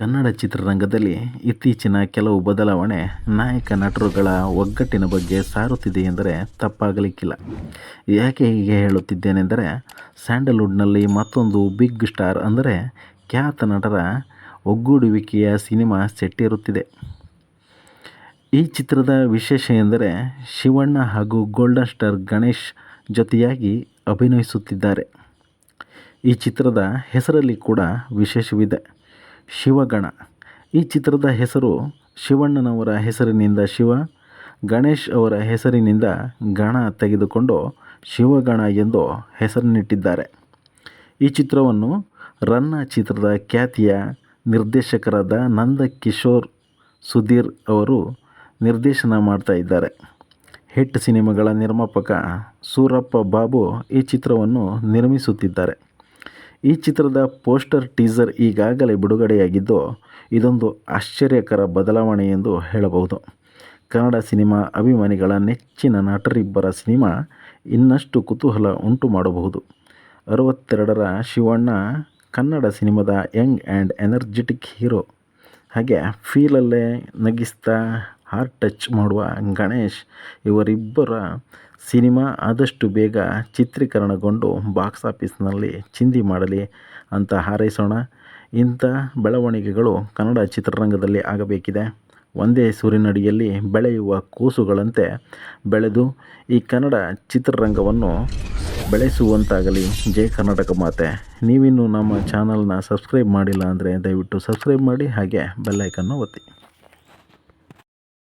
ಕನ್ನಡ ಚಿತ್ರರಂಗದಲ್ಲಿ ಇತ್ತೀಚಿನ ಕೆಲವು ಬದಲಾವಣೆ ನಾಯಕ ನಟರುಗಳ ಒಗ್ಗಟ್ಟಿನ ಬಗ್ಗೆ ಸಾರುತ್ತಿದೆ ಎಂದರೆ ತಪ್ಪಾಗಲಿಕ್ಕಿಲ್ಲ. ಯಾಕೆ ಹೀಗೆ ಹೇಳುತ್ತಿದ್ದೇನೆಂದರೆ ಸ್ಯಾಂಡಲ್ವುಡ್ನಲ್ಲಿ ಮತ್ತೊಂದು ಬಿಗ್ ಸ್ಟಾರ್ ಅಂದರೆ ಖ್ಯಾತ ನಟರ ಒಗ್ಗೂಡುವಿಕೆಯ ಸಿನಿಮಾ ಸೆಟ್ಟಿರುತ್ತಿದೆ. ಈ ಚಿತ್ರದ ವಿಶೇಷ ಎಂದರೆ ಶಿವಣ್ಣ ಹಾಗೂ ಗೋಲ್ಡನ್ ಸ್ಟಾರ್ ಗಣೇಶ್ ಜೊತೆಯಾಗಿ ಅಭಿನಯಿಸುತ್ತಿದ್ದಾರೆ. ಈ ಚಿತ್ರದ ಹೆಸರಲ್ಲಿ ಕೂಡ ವಿಶೇಷವಿದೆ. ಶಿವಗಣ. ಈ ಚಿತ್ರದ ಹೆಸರು ಶಿವಣ್ಣನವರ ಹೆಸರಿನಿಂದ ಶಿವ, ಗಣೇಶ್ ಅವರ ಹೆಸರಿನಿಂದ ಗಣ ತೆಗೆದುಕೊಂಡು ಶಿವಗಣ ಎಂದು ಹೆಸರಿನಿಟ್ಟಿದ್ದಾರೆ. ಈ ಚಿತ್ರವನ್ನು ರನ್ನ ಚಿತ್ರದ ಖ್ಯಾತಿಯ ನಿರ್ದೇಶಕರಾದ ನಂದ ಕಿಶೋರ್ ಸುಧೀರ್ ಅವರು ನಿರ್ದೇಶನ ಮಾಡ್ತಾ ಇದ್ದಾರೆ. ಹಿಟ್ ಸಿನಿಮಾಗಳ ನಿರ್ಮಾಪಕ ಸೂರಪ್ಪ ಬಾಬು ಈ ಚಿತ್ರವನ್ನು ನಿರ್ಮಿಸುತ್ತಿದ್ದಾರೆ. ಈ ಚಿತ್ರದ ಪೋಸ್ಟರ್ ಟೀಸರ್ ಈಗಾಗಲೇ ಬಿಡುಗಡೆಯಾಗಿದ್ದು, ಇದೊಂದು ಆಶ್ಚರ್ಯಕರ ಬದಲಾವಣೆ ಎಂದು ಹೇಳಬಹುದು. ಕನ್ನಡ ಸಿನಿಮಾ ಅಭಿಮಾನಿಗಳ ನೆಚ್ಚಿನ ನಟರಿಬ್ಬರ ಸಿನಿಮಾ ಇನ್ನಷ್ಟು ಕುತೂಹಲ ಉಂಟು ಮಾಡಬಹುದು. ಅರವತ್ತೆರಡರ ಶಿವಣ್ಣ, ಕನ್ನಡ ಸಿನಿಮಾದ ಯಂಗ್ ಆ್ಯಂಡ್ ಎನರ್ಜೆಟಿಕ್ ಹೀರೋ. ಹಾಗೆ ಫೀಲಲ್ಲೇ ನಗಿಸ್ತಾ ಹಾರ್ಟ್ ಟಚ್ ಮಾಡುವ ಗಣೇಶ್ ಇವರಿಬ್ಬರ ಸಿನಿಮಾ ಆದಷ್ಟು ಬೇಗ ಚಿತ್ರೀಕರಣಗೊಂಡು ಬಾಕ್ಸ್ ಆಫೀಸ್ನಲ್ಲಿ ಚಿಂದಿ ಮಾಡಲಿ ಅಂತ ಹಾರೈಸೋಣ. ಇಂಥ ಬೆಳವಣಿಗೆಗಳು ಕನ್ನಡ ಚಿತ್ರರಂಗದಲ್ಲಿ ಆಗಬೇಕಿದೆ. ಒಂದೇ ಸೂರಿನಡಿಯಲ್ಲಿ ಬೆಳೆಯುವ ಕೂಸುಗಳಂತೆ ಬೆಳೆದು ಈ ಕನ್ನಡ ಚಿತ್ರರಂಗವನ್ನು ಬೆಳೆಸುವಂತಾಗಲಿ. ಜೈ ಕರ್ನಾಟಕ ಮಾತೆ. ನೀವಿನ್ನೂ ನಮ್ಮ ಚಾನಲ್ನ ಸಬ್ಸ್ಕ್ರೈಬ್ ಮಾಡಿಲ್ಲ ಅಂದರೆ ದಯವಿಟ್ಟು ಸಬ್ಸ್ಕ್ರೈಬ್ ಮಾಡಿ ಹಾಗೆ ಬೆಲ್ಲೈಕನ್ನು ಒತ್ತಿ.